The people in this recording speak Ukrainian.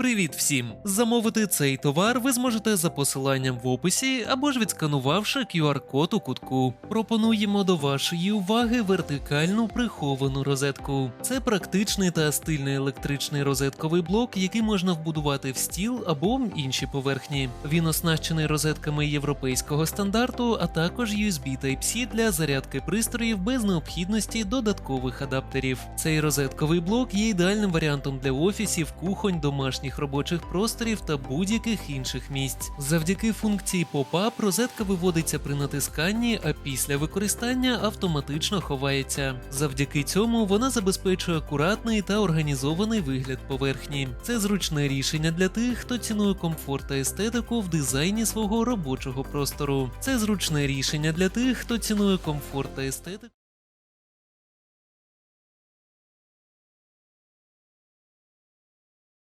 Привіт всім! Замовити цей товар ви зможете за посиланням в описі або ж відсканувавши QR-код у кутку. Пропонуємо до вашої уваги вертикальну приховану розетку. Це практичний та стильний електричний розетковий блок, який можна вбудувати в стіл або інші поверхні. Він оснащений розетками європейського стандарту, а також USB Type-C для зарядки пристроїв без необхідності додаткових адаптерів. Цей розетковий блок є ідеальним варіантом для офісів, кухонь, домашніх робочих просторів та будь-яких інших місць. Завдяки функції Pop-up розетка виводиться при натисканні, а після використання автоматично ховається. Завдяки цьому вона забезпечує акуратний та організований вигляд поверхні. Це зручне рішення для тих, хто цінує комфорт та естетику в дизайні свого робочого простору. Це зручне рішення для тих, хто цінує комфорт та естетику.